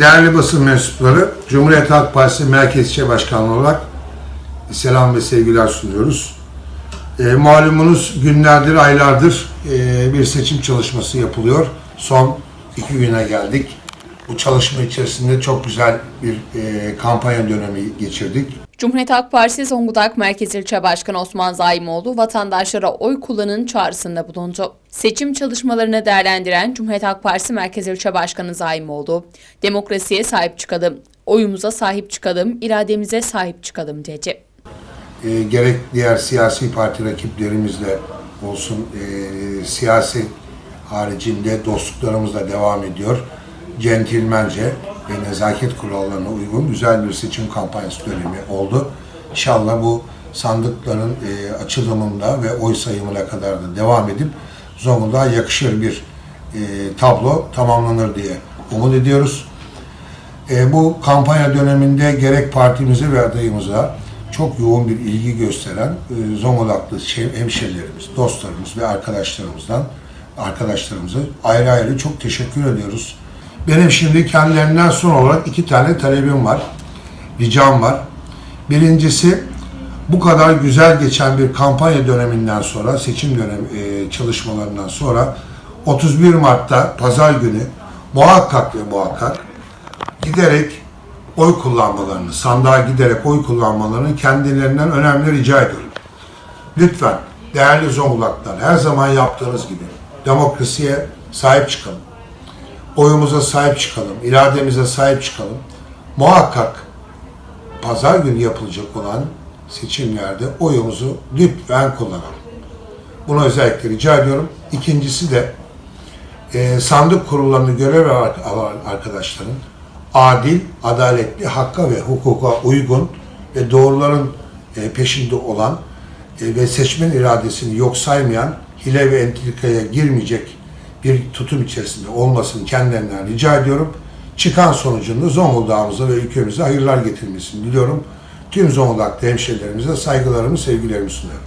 Değerli basın mensupları, Cumhuriyet Halk Partisi Merkez İlçe Başkanlığı olarak selam ve sevgiler sunuyoruz. E, malumunuz günlerdir, aylardır e, bir seçim çalışması yapılıyor. Son iki güne geldik. Bu çalışma içerisinde çok güzel bir e, kampanya dönemi geçirdik. Cumhuriyet Halk Partisi Zonguldak Merkez İlçe Başkanı Osman Zaimoğlu vatandaşlara oy kullanın çağrısında bulundu. Seçim çalışmalarını değerlendiren Cumhuriyet Halk Partisi Merkez İlçe Başkanı Zaimoğlu, demokrasiye sahip çıkalım, oyumuza sahip çıkalım, irademize sahip çıkalım dedi. E, gerek diğer siyasi parti rakiplerimizle olsun, e, siyasi haricinde dostluklarımız da devam ediyor. Centilmence ve nezaket kurallarına uygun güzel bir seçim kampanyası dönemi oldu. İnşallah bu sandıkların e, açılımında ve oy sayımına kadar da devam edip Zonguldak'a yakışır bir e, tablo tamamlanır diye umut ediyoruz. E, bu kampanya döneminde gerek partimize ve adayımıza çok yoğun bir ilgi gösteren e, Zonguldaklı şey, hemşerilerimiz, dostlarımız ve arkadaşlarımızdan arkadaşlarımıza ayrı ayrı çok teşekkür ediyoruz. Benim şimdi kendilerinden son olarak iki tane talebim var, ricam var. Birincisi bu kadar güzel geçen bir kampanya döneminden sonra, seçim dönemi e, çalışmalarından sonra 31 Mart'ta pazar günü muhakkak ve muhakkak giderek oy kullanmalarını, sandığa giderek oy kullanmalarını kendilerinden önemli rica ediyorum. Lütfen değerli Zonguldaklar her zaman yaptığınız gibi demokrasiye sahip çıkalım. Oyumuza sahip çıkalım, irademize sahip çıkalım. Muhakkak pazar günü yapılacak olan seçimlerde oyumuzu lütfen kullanalım. Bunu özellikle rica ediyorum. İkincisi de e, sandık kurullarını görev alan arkadaşların adil, adaletli, hakka ve hukuka uygun ve doğruların e, peşinde olan e, ve seçmen iradesini yok saymayan, hile ve entrikaya girmeyecek bir tutum içerisinde olmasını kendilerinden rica ediyorum. Çıkan sonucunda Zonguldak'ımıza ve ülkemize hayırlar getirmesini diliyorum. Tüm Zonguldak'ta hemşehrilerimize saygılarımı, sevgilerimi sunuyorum.